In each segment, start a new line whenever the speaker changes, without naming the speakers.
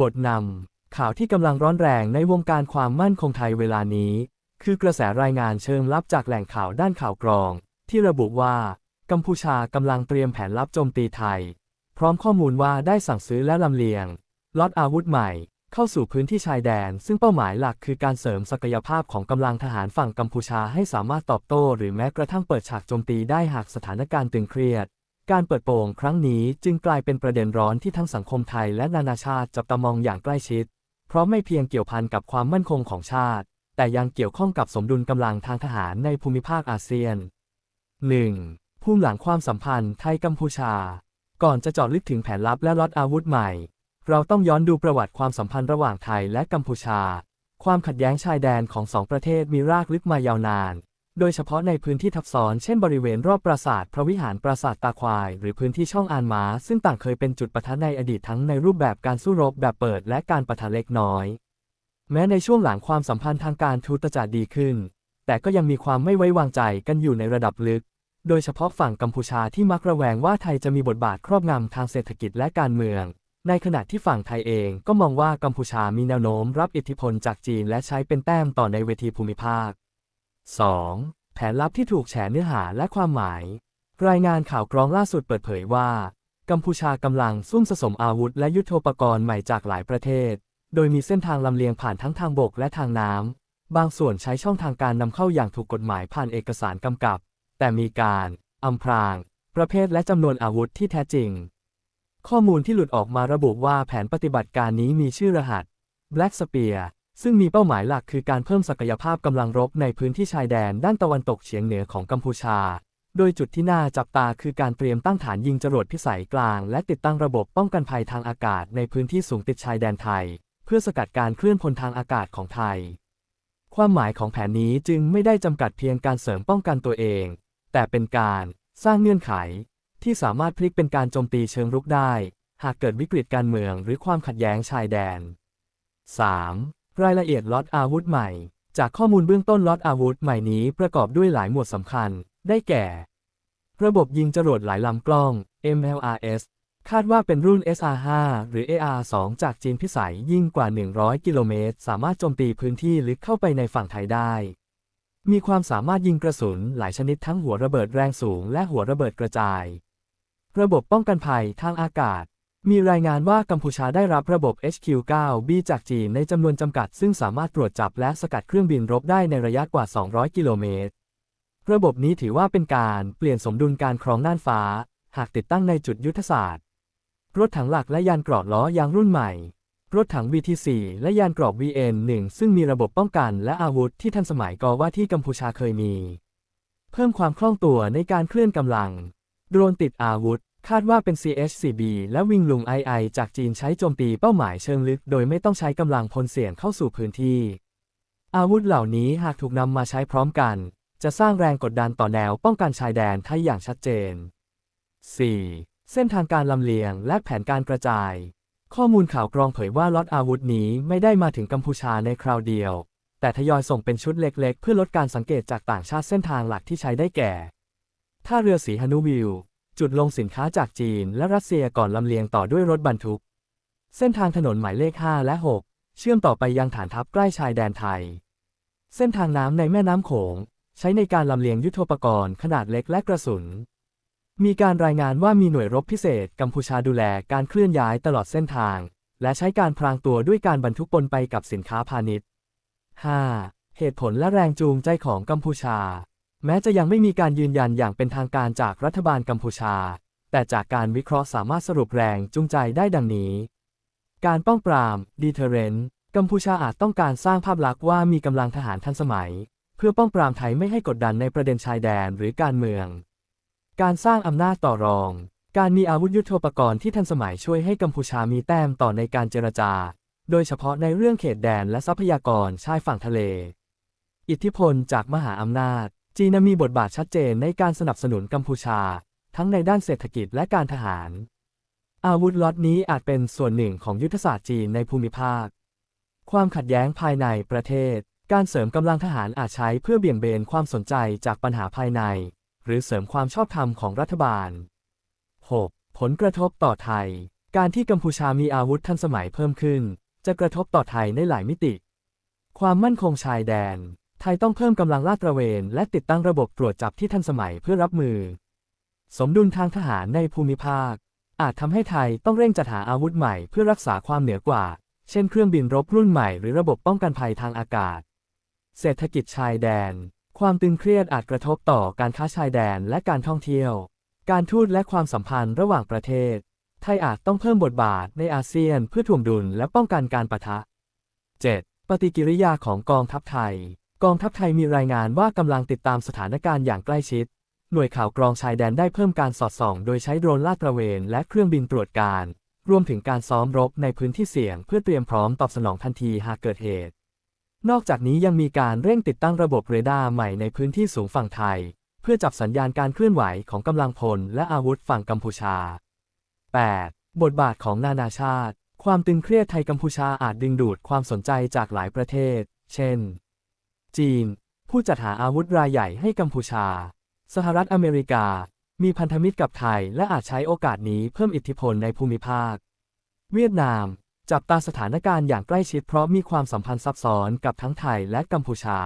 บทนำข่าวที่กำลังร้อนแรงในวงการความมั่นคงไทยเวลานี้ คือกระแสรายงานเชิงลับจากแหล่งข่าวด้านข่าวกรอง ที่ระบุว่า กัมพูชากำลังเตรียมแผนลับโจมตีไทย พร้อมข้อมูลว่าได้สั่งซื้อและลำเลียงล็อตอาวุธใหม่ เข้าสู่พื้นที่ชายแดน ซึ่งเป้าหมายหลักคือการเสริมศักยภาพของกำลังทหารฝั่งกัมพูชาให้สามารถตอบโต้ หรือแม้กระทั่งเปิดฉากโจมตีได้หากสถานการณ์ตึงเครียด การเปิดโปงครั้งนี้จึงกลายเป็นประเด็นร้อนที่ทั้งสังคมไทยและนานาชาติจับตามองอย่างใกล้ชิด เพราะไม่เพียงเกี่ยวพันกับความมั่นคงของชาติ แต่ยังเกี่ยวข้องกับสมดุลกำลังทางทหารในภูมิภาคอาเซียน 1. ภูมิหลังความสัมพันธ์ไทยกัมพูชา ก่อนจะเจาะลึกถึงแผนลับและล็อตอาวุธใหม่ เราต้องย้อนดูประวัติความสัมพันธ์ระหว่างไทยและกัมพูชา ความขัดแย้งชายแดนของสองประเทศมีรากลึกมายาวนาน โดยเฉพาะในพื้นที่ทับซ้อน เช่นบริเวณรอบปราสาทพระวิหารปราสาทตาควาย หรือพื้นที่ช่องอานมา ซึ่งต่างเคยเป็นจุดปะทะในอดีตทั้งในรูปแบบการสู้รบแบบเปิดและการปะทะเล็กน้อย แม้ในช่วงหลังความสัมพันธ์ทางการทูตจะดีขึ้น แต่ก็ยังมีความไม่ไว้วางใจกันอยู่ในระดับลึก โดยเฉพาะฝั่งกัมพูชาที่มักระแวงว่าไทยจะมีบทบาทครอบงำทางเศรษฐกิจและการเมือง ในขณะที่ฝั่งไทยเองก็มองว่ากัมพูชามีแนวโน้มรับอิทธิพลจากจีนและใช้เป็นแต้มต่อในเวทีภูมิภาค 2. แผนลับที่ถูกแฉเนื้อหาและความหมาย รายงานข่าวกรองล่าสุดเปิดเผยว่า กัมพูชากำลังซุ่มสะสมอาวุธและยุทโธปกรณ์ใหม่จากหลายประเทศ โดยมีเส้นทางลำเลียงผ่านทั้งทางบกและทางน้ำ บางส่วนใช้ช่องทางการนำเข้าอย่างถูกกฎหมายผ่านเอกสารกำกับ แต่มีการอำพราง ประเภทและจำนวนอาวุธที่แท้จริง ข้อมูลที่หลุดออกมาระบุว่าแผนปฏิบัติการนี้มีชื่อรหัส Black Spear ซึ่งมีเป้าหมายหลักคือการเพิ่มศักยภาพกำลังรบในพื้นที่ชายแดนด้านตะวันตกเฉียงเหนือของกัมพูชา โดยจุดที่น่าจับตาคือการเตรียมตั้งฐานยิงจรวดพิสัยกลาง และติดตั้งระบบป้องกันภัยทางอากาศในพื้นที่สูงติดชายแดนไทย เพื่อสกัดการเคลื่อนพลทางอากาศของไทย ความหมายของแผนนี้จึงไม่ได้จำกัดเพียงการเสริมป้องกันตัวเอง แต่เป็นการสร้างเงื่อนไข ที่สามารถพลิกเป็นการโจมตีเชิงรุกได้ หากเกิดวิกฤตการเมืองหรือความขัดแย้งชายแดน 3. รายละเอียดล็อตอาวุธใหม่ จากข้อมูลเบื้องต้นล็อตอาวุธใหม่นี้ประกอบด้วยหลายหมวดสำคัญ ได้แก่ ระบบยิงจรวดหลายลำกล้อง MLRS คาดว่าเป็นรุ่น SR5 หรือ AR2 จากจีนพิสัยยิ่งกว่า 100 กิโลเมตร สามารถโจมตีพื้นที่ลึกเข้าไปในฝั่งไทยได้ มีความสามารถยิงกระสุนหลายชนิดทั้งหัวระเบิดแรงสูงและหัวระเบิดกระจาย ระบบป้องกันภัยทางอากาศ มีรายงานว่ากัมพูชาได้รับระบบ HQ-9B จากจีนในจำนวนจำกัด ซึ่งสามารถตรวจจับและสกัดเครื่องบินรบได้ในระยะกว่า 200 กิโลเมตร ระบบนี้ถือว่าเป็นการเปลี่ยนสมดุลการครองน่านฟ้า หากติดตั้งในจุดยุทธศาสตร์ รถถังหลักและยานเกราะล้อยางรุ่นใหม่ รถถัง VT4 และยานเกราะ VN1 ซึ่งมีระบบป้องกันและอาวุธที่ทันสมัยกว่าที่กัมพูชาเคยมี เพิ่มความคล่องตัวในการเคลื่อนกำลัง โดรนติดอาวุธ คาดว่าเป็น CH-4B และวิงลุง II จากจีนใช้โจมตีเป้าหมายเชิงลึก โดยไม่ต้องใช้กำลังพลเสี่ยงเข้าสู่พื้นที่ อาวุธเหล่านี้หากถูกนำมาใช้พร้อมกัน จะสร้างแรงกดดันต่อแนวป้องกันชายแดนไทยอย่างชัดเจน 4. เส้นทางการลำเลียงและแผนการกระจาย ข้อมูลข่าวกรองเผยว่าล็อตอาวุธนี้ไม่ได้มาถึงกัมพูชาในคราวเดียว แต่ทยอยส่งเป็นชุดเล็ก ๆ เพื่อลดการสังเกตจากต่างชาติเส้นทางหลักที่ใช้ได้แก่ท่าเรือสีฮานุวิว จุดลงสินค้าจากจีนและรัสเซียก่อนลำเลียงต่อด้วยรถบรรทุก เส้นทางถนนหมายเลข 5 และ 6 เชื่อมต่อไปยังฐานทัพใกล้ชายแดนไทย เส้นทางน้ำในแม่น้ำโขง ใช้ในการลำเลียงยุทโธปกรณ์ขนาดเล็กและกระสุน มีการรายงานว่ามีหน่วยรบพิเศษกัมพูชาดูแลการเคลื่อนย้ายตลอดเส้นทาง และใช้การพรางตัวด้วยการบรรทุกปนไปกับสินค้าพาณิชย์ 5. เหตุผลและแรงจูงใจของกัมพูชา แม้จะยังไม่มีการยืนยันอย่างเป็นทางการจากรัฐบาลกัมพูชา แต่จากการวิเคราะห์สามารถสรุปแรงจูงใจได้ดังนี้ การป้องปราม deterrent กัมพูชาอาจต้องการสร้างภาพลักษณ์ว่ามีกำลังทหารทันสมัย เพื่อป้องปรามไทยไม่ให้กดดันในประเด็นชายแดนหรือการเมือง การสร้างอำนาจต่อรอง การมีอาวุธยุโทโธปกรณ์ที่ทันสมัยช่วยให้กัมพูชามีแต้มต่อในการเจรจา โดยเฉพาะในเรื่องเขตแดนและทรัพยากรชายฝั่งทะเล อิทธิพลจากมหาอำนาจ จีนมีบทบาทชัดเจนในการสนับสนุนกัมพูชา ทั้งในด้านเศรษฐกิจและการทหาร อาวุธล็อตนี้อาจเป็นส่วนหนึ่งของยุทธศาสตร์จีนในภูมิภาค ความขัดแย้งภายในประเทศ การเสริมกำลังทหารอาจใช้เพื่อเบี่ยงเบนความสนใจจากปัญหาภายใน หรือเสริมความชอบธรรมของรัฐบาล 6. ผลกระทบต่อไทย การที่กัมพูชามีอาวุธทันสมัยเพิ่มขึ้น จะกระทบต่อไทยในหลายมิติ ความมั่นคงชายแดน ทยต้องเพิ่มกำลังลาดตระเวน และติดตั้งระบบตรวจจับที่ทันสมัยเพื่อรับมือ สมดุลทางทหารในภูมิภาค อาจทำให้ไทยต้องเร่งจัดหาอาวุธใหม่เพื่อรักษาความเหนือกว่า เช่นเครื่องบินรบรุ่นใหม่หรือระบบป้องกันภัยทางอากาศ เศรษฐกิจชายแดน ความตึงเครียดอาจกระทบต่อการค้าชายแดนและการท่องเที่ยว การทูตและความสัมพันธ์ระหว่างประเทศ ไทยอาจต้องเพิ่มบทบาทในอาเซียนเพื่อถ่วงดุลและป้องกันการปะทะ 7. ปฏิกิริยาของกองทัพไทย กองทัพไทยมีรายงานว่ากำลังติดตามสถานการณ์อย่างใกล้ชิด หน่วยข่าวกรองชายแดนได้เพิ่มการสอดส่อง โดยใช้โดรนลาดตระเวน และเครื่องบินตรวจการ รวมถึงการซ้อมรบในพื้นที่เสี่ยง เพื่อเตรียมพร้อมตอบสนองทันทีหากเกิดเหตุ นอกจากนี้ยังมีการเร่งติดตั้งระบบเรดาร์ใหม่ในพื้นที่สูงฝั่งไทย เพื่อจับสัญญาณการเคลื่อนไหวของกำลังพลและอาวุธฝั่งกัมพูชา 8. บทบาทของนานาชาติ ความตึงเครียดไทยกัมพูชาอาจดึงดูดความสนใจจากหลายประเทศ เช่น จีน ผู้จัดหาอาวุธรายใหญ่ให้กัมพูชา สหรัฐอเมริกา มีพันธมิตรกับไทยและอาจใช้โอกาสนี้เพิ่มอิทธิพลในภูมิภาค เวียดนาม จับตาสถานการณ์อย่างใกล้ชิดเพราะมีความสัมพันธ์ซับซ้อนกับทั้งไทยและกัมพูชา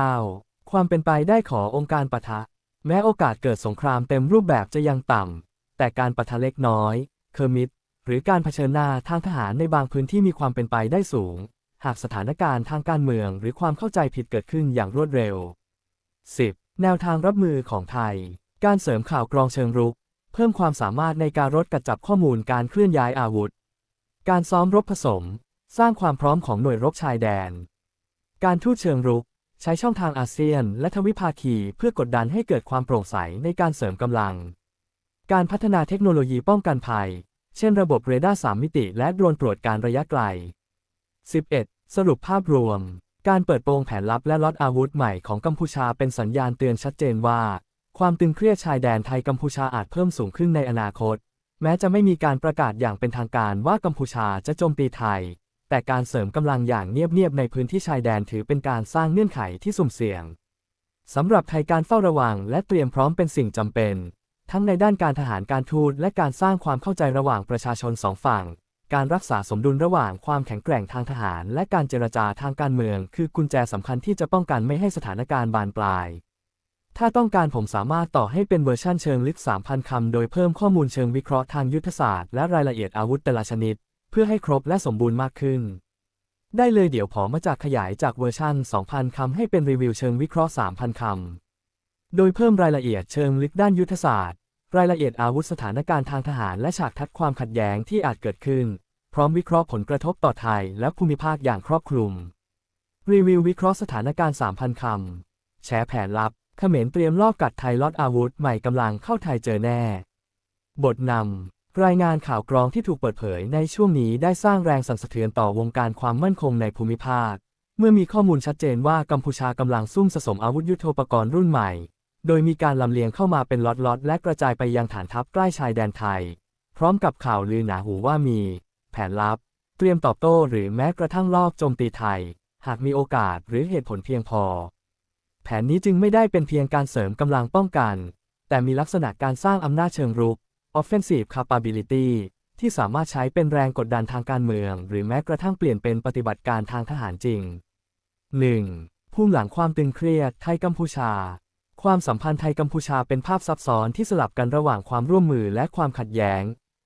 9. ความเป็นไปได้ขององค์การปะทะ แม้โอกาสเกิดสงครามเต็มรูปแบบจะยังต่ำ แต่การปะทะเล็กน้อย เคอร์มิดหรือการเผชิญหน้าทางทหารในบางพื้นที่มีความเป็นไปได้สูง หากสถานการณ์ทางการเมืองหรือความเข้าใจผิดเกิดขึ้นอย่างรวดเร็ว 10. แนวทางรับมือของไทย การเสริมข่าวกรองเชิงรุก เพิ่มความสามารถในการรดกระจับข้อมูลการเคลื่อนย้ายอาวุธ การซ้อมรบผสม สร้างความพร้อมของหน่วยรบชายแดน การทูตเชิงรุก ใช้ช่องทางอาเซียนและทวิภาคีเพื่อกดดันให้เกิดความโปร่งใสในการเสริมกำลัง การพัฒนาเทคโนโลยีป้องกันภัย เช่นระบบเรดาร์สามมิติและโดรนตรวจการระยะไกล 11. สรุปภาพรวม การเปิดโปงแผนลับและล็อตอาวุธใหม่ของกัมพูชาเป็นสัญญาณเตือนชัดเจนว่า ความตึงเครียดชายแดนไทยกัมพูชาอาจเพิ่มสูงขึ้นในอนาคต แม้จะไม่มีการประกาศอย่างเป็นทางการว่ากัมพูชาจะโจมตีไทย แต่การเสริมกำลังอย่างเงียบๆในพื้นที่ชายแดนถือเป็นการสร้างเงื่อนไขที่สุ่มเสี่ยงสำหรับไทยการเฝ้าระวังและเตรียมพร้อมเป็นสิ่งจำเป็น ทั้งในด้านการทหารการทูตและการสร้างความเข้าใจระหว่างประชาชนสองฝั่ง การรักษาสมดุลระหว่างความแข็งแกร่งทางทหาร และการเจรจาทางการเมือง คือกุญแจสำคัญที่จะป้องกันไม่ให้สถานการณ์บานปลาย ถ้าต้องการผมสามารถต่อให้เป็นเวอร์ชันเชิงลึก 3,000 คำ โดยเพิ่มข้อมูลเชิงวิเคราะห์ทางยุทธศาสตร์และรายละเอียดอาวุธแต่ละชนิด เพื่อให้ครบและสมบูรณ์มากขึ้น ได้เลยเดี๋ยวผอมาจากขยายจากเวอร์ชัน2,000 คำให้เป็นรีวิวเชิงวิเคราะห์ 3,000 คำ โดยเพิ่มรายละเอียดเชิงลึกด้านยุทธศาสตร์ รายละเอียดอาวุธสถานการณ์ทางทหาร และฉากทัดความขัดแย้งที่อาจเกิดขึ้น พร้อมวิเคราะห์ผลกระทบต่อไทยและภูมิภาคอย่างครอบคลุม รีวิววิเคราะห์สถานการณ์ 3,000 คำแฉแผนลับเขมรเตรียมลอบกัดไทยลอดอาวุธใหม่กำลังเข้าไทยเจอแน่ บทนำรายงานข่าวกรองที่ถูกเปิดเผยในช่วงนี้ได้สร้างแรงสั่นสะเทือนต่อวงการความมั่นคงในภูมิภาค เมื่อมีข้อมูลชัดเจนว่ากัมพูชากำลังซุ่มสะสมอาวุธยุโทโธปกรณ์รุ่นใหม่ โดยมีการลำเลียงเข้ามาเป็นล็อตๆและกระจายไปยังฐานทัพใกล้ชายแดนไทย พร้อมกับข่าวลือหนาหูว่ามี แผนลับ เตรียมตอบโต้หรือแม้กระทั่งลอบโจมตีไทย หากมีโอกาสหรือเหตุผลเพียงพอ แผนนี้จึงไม่ได้เป็นเพียงการเสริมกำลังป้องกัน แต่มีลักษณะการสร้างอำนาจเชิงรุก offensive capability ที่สามารถใช้เป็นแรงกดดันทางการเมือง หรือแม้กระทั่งเปลี่ยนเป็นปฏิบัติการทางทหารจริง 1. ภูมิหลังความตึงเครียดไทยกัมพูชา ความสัมพันธ์ไทยกัมพูชาเป็นภาพซับซ้อนที่สลับกันระหว่างความร่วมมือและความขัดแย้ง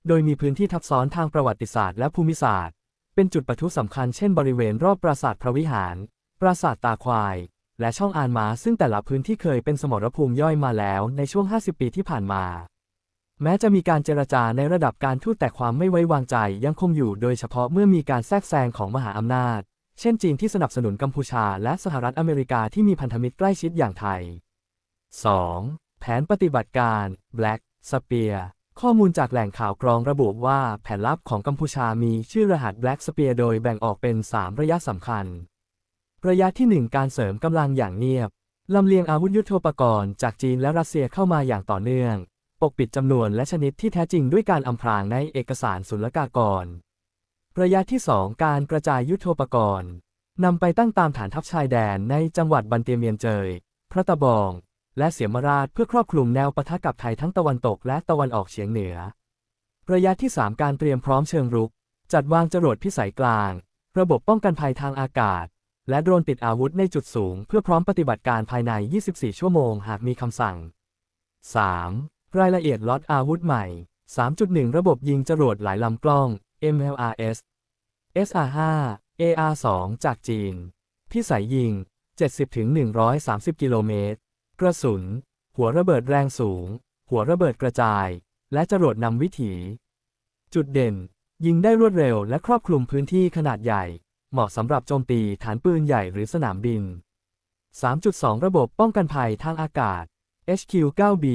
โดยมีพื้นที่ทับซ้อนทางประวัติศาสตร์และภูมิศาสตร์ เป็นจุดปะทุสำคัญเช่นบริเวณรอบปราสาทพระวิหาร ปราสาทตาควาย และช่องอานมาซึ่งแต่ละพื้นที่เคยเป็นสมรภูมิย่อยมาแล้วในช่วง 50 ปีที่ผ่านมา แม้จะมีการเจรจาในระดับการทูตแต่ความไม่ไว้วางใจยังคงอยู่โดยเฉพาะเมื่อมีการแทรกแซงของมหาอำนาจ เช่นจีนที่สนับสนุนกัมพูชา และสหรัฐอเมริกาที่มีพันธมิตรใกล้ชิดอย่างไทย 2. แผนปฏิบัติการ Black Spear ข้อมูลจากแหล่งข่าวกรองระบุว่าแผนลับของกัมพูชามีชื่อรหัส Black Spear โดยแบ่งออกเป็น 3 ระยะสำคัญ ระยะที่ 1 การเสริมกำลังอย่างเงียบลำเลียงอาวุธยุโทโธปกรณ์จากจีนและรัสเซียเข้ามาอย่างต่อเนื่อง ปกปิดจำนวนและชนิดที่แท้จริงด้วยการอำพรางในเอกสารศุลกากร ระยะที่ 2 การกระจายยุโทโธปกรณ์นำไปตั้งตามฐานทัพชายแดนในจังหวัดบันเตียเมียนเจย พระตะบอง และเสียมราชเพื่อครอบคลุมแนวปะทะกับไทยทั้งตะวันตกและตะวันออกเฉียงเหนือ ระยะที่ 3 การเตรียมพร้อมเชิงรุก จัดวางจรวดพิสัยกลาง ระบบป้องกันภัยทางอากาศ และโดรนติดอาวุธในจุดสูง เพื่อพร้อมปฏิบัติการภายใน 24 ชั่วโมงหากมีคำสั่ง 3. รายละเอียดล็อตอาวุธใหม่ 3.1 ระบบยิงจรวดหลายลำกล้อง MLRS SR5 AR2 จากจีน พิสัยยิง 70-130 กิโลเมตร กระสุน หัวระเบิดแรงสูง หัวระเบิดกระจาย และจรวดนำวิถี จุดเด่น ยิงได้รวดเร็วและครอบคลุมพื้นที่ขนาดใหญ่ เหมาะสำหรับโจมตีฐานปืนใหญ่หรือสนามบิน 3.2 ระบบป้องกันภัยทางอากาศ HQ-9B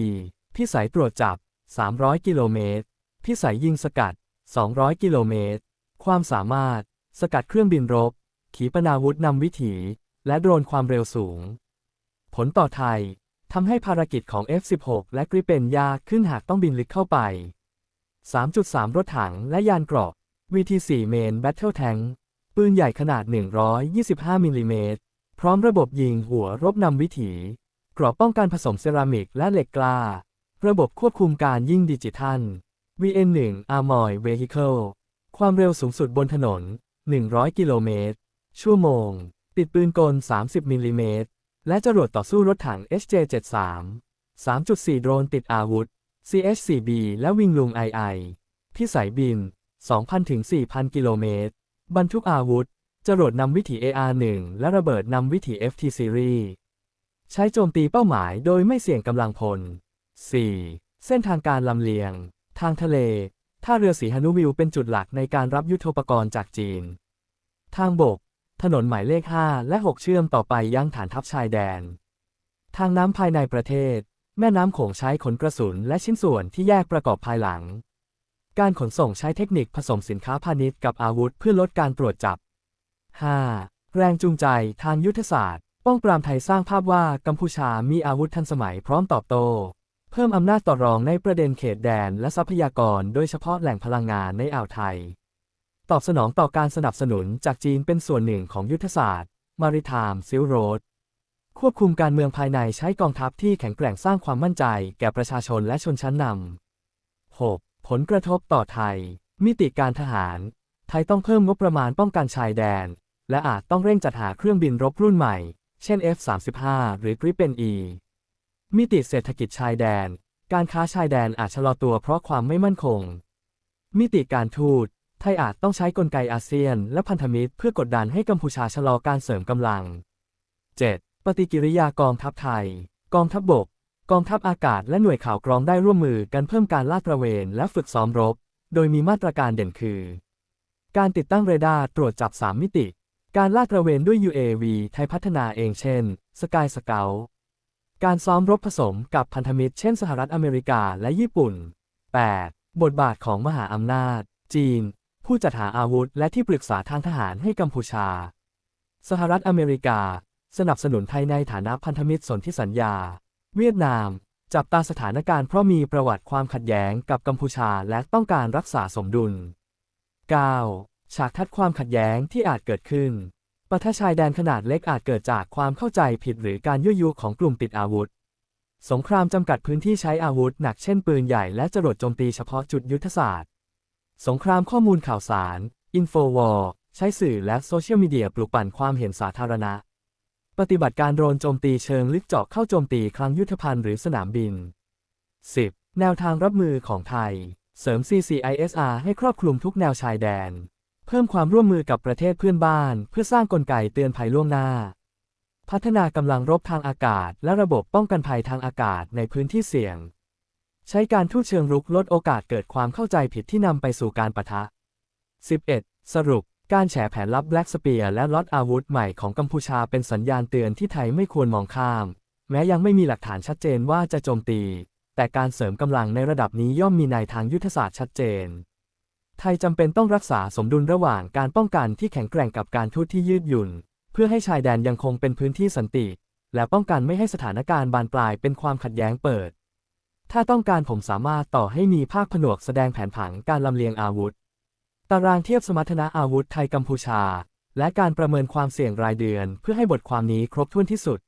พิสัยตรวจจับ 300 กิโลเมตร พิสัยยิงสกัด 200 กิโลเมตร ความสามารถ สกัดเครื่องบินรบ ขีปนาวุธนำวิถี และโดรนความเร็วสูง ผลต่อไทยทำให้ภารกิจของ F-16 และกริเปนยากขึ้นหากต้องบินลึกเข้าไป 3.3 รถถังและยานเกราะ VT4 Main Battle Tank ปืนใหญ่ขนาด 125มิลลิเมตรพร้อมระบบยิงหัวรบนำวิถีกรอบป้องกันผสมเซรามิกและเหล็กกล้า ระบบควบคุมการยิงดิจิทัล VN1 Armored Vehicle ความเร็วสูงสุดบนถนน 100 กิโลเมตร ชั่วโมง ติดปืนกล 30มิลลิเมตร และจรวดต่อสู้รถถัง HJ73 3.4 โดรนติดอาวุธ CH4B และวิงลุง II พิสัยบิน 2,000 ถึง 4,000 กิโลเมตร บรรทุกอาวุธ จรวดนำวิถี AR-1 และระเบิดนำวิถี FT Series ใช้โจมตีเป้าหมายโดยไม่เสี่ยงกำลังพล 4. เส้นทางการลำเลียง ทางทะเล ท่าเรือสีฮานุวิวเป็นจุดหลักในการรับยุทโธปกรณ์จากจีน ทางบก ถนนหมายเลข 5 และ 6 เชื่อมต่อไปยังฐานทัพชายแดน ทางน้ำภายในประเทศ แม่น้ำโขงใช้ขนกระสุนและชิ้นส่วนที่แยกประกอบภายหลัง การขนส่งใช้เทคนิคผสมสินค้าพาณิชย์กับอาวุธเพื่อลดการตรวจจับ 5. แรงจูงใจทางยุทธศาสตร์ ป้องปรามไทยสร้างภาพว่ากัมพูชามีอาวุธทันสมัยพร้อมตอบโต้ เพิ่มอำนาจต่อรองในประเด็นเขตแดนและทรัพยากร โดยเฉพาะแหล่งพลังงานในอ่าวไทย ตอบสนองต่อการสนับสนุนจากจีนเป็นส่วนหนึ่งของยุทธศาสตร์ Maritime Silk Road ควบคุมการเมืองภายในใช้กองทัพที่แข็งแกร่งสร้างความมั่นใจแก่ประชาชนและชนชั้นนำ 6. ผลกระทบต่อไทย มิติการทหาร ไทยต้องเพิ่มงบประมาณป้องกันชายแดน และอาจต้องเร่งจัดหาเครื่องบินรบรุ่นใหม่ เช่น F-35 หรือ Gripen E มิติเศรษฐกิจชายแดน การค้าชายแดนอาจชะลอตัวเพราะความไม่มั่นคง มิติการทูต ไทยอาจต้องใช้กลไกอาเซียน และพันธมิตรเพื่อกดดันให้กัมพูชาชะลอการเสริมกำลัง 7. ปฏิกิริยากองทัพไทย กองทัพบบก กองทัพอากาศและหน่วยข่าวกรองได้ร่วมมือกันเพิ่มการลาดตระเวนและฝึกซ้อมรบ โดยมีมาตรการเด่นคือ การติดตั้งเรดาร์ตรวจจับ 3 มิติ การลาดตระเวนด้วย UAV ไทยพัฒนาเองเช่น Sky Scout การซ้อมรบผสมกับพันธมิตรเช่นสหรัฐอเมริกาและญี่ปุ่น 8. บทบาทของมหาอำนาจ จีน ผู้จัดหาอาวุธและที่ปรึกษาทางทหารให้กัมพูชา สหรัฐอเมริกา สนับสนุนไทยในฐานะพันธมิตรสนธิสัญญา เวียดนาม จับตาสถานการณ์เพราะมีประวัติความขัดแย้งกับกัมพูชาและต้องการรักษาสมดุล 9. ฉากทัดความขัดแย้งที่อาจเกิดขึ้นปะทะชายแดนขนาดเล็กอาจเกิดจากความเข้าใจผิดหรือการยั่วยุของกลุ่มติดอาวุธ สงครามจำกัดพื้นที่ใช้อาวุธหนักเช่นปืนใหญ่และจรวดโจมตีเฉพาะจุดยุทธศาสตร์ สงครามข้อมูลข่าวสารอินโฟวอร์ใช้สื่อและโซเชียลมีเดียปลุกปั่นความเห็นสาธารณะ ปฏิบัติการโดรนโจมตีเชิงลึกเจาะเข้าโจมตีคลังยุทธภัณฑ์หรือสนามบิน 10. แนวทางรับมือของไทย เสริม CCISR ให้ครอบคลุมทุกแนวชายแดน เพิ่มความร่วมมือกับประเทศเพื่อนบ้าน เพื่อสร้างกลไกเตือนภัยล่วงหน้า พัฒนากำลังรบทางอากาศ และระบบป้องกันภัยทางอากาศในพื้นที่เสี่ยง ใช้การทูตเชิงรุกลดโอกาสเกิดความเข้าใจผิดที่นำไปสู่การปะทะ 11. สรุป การแฉแผนลับ Black Spear และล็อตอาวุธใหม่ของกัมพูชาเป็นสัญญาณเตือนที่ไทยไม่ควรมองข้าม แม้ยังไม่มีหลักฐานชัดเจนว่าจะโจมตี แต่การเสริมกำลังในระดับนี้ย่อมมีในทางยุทธศาสตร์ชัดเจน ไทยจำเป็นต้องรักษาสมดุลระหว่างการป้องกันที่แข็งแกร่งกับการทูตที่ยืดหยุ่น เพื่อให้ชายแดนยังคงเป็นพื้นที่สันติ และป้องกันไม่ให้สถานการณ์บานปลายเป็นความขัดแย้งเปิด ถ้าต้องการผมสามารถต่อให้มีภาคผนวกแสดงแผนผังการลำเลียงอาวุธ ตารางเทียบสมรรถนะอาวุธไทยกัมพูชา และการประเมินความเสี่ยงรายเดือน เพื่อให้บทความนี้ครบถ้วนที่สุด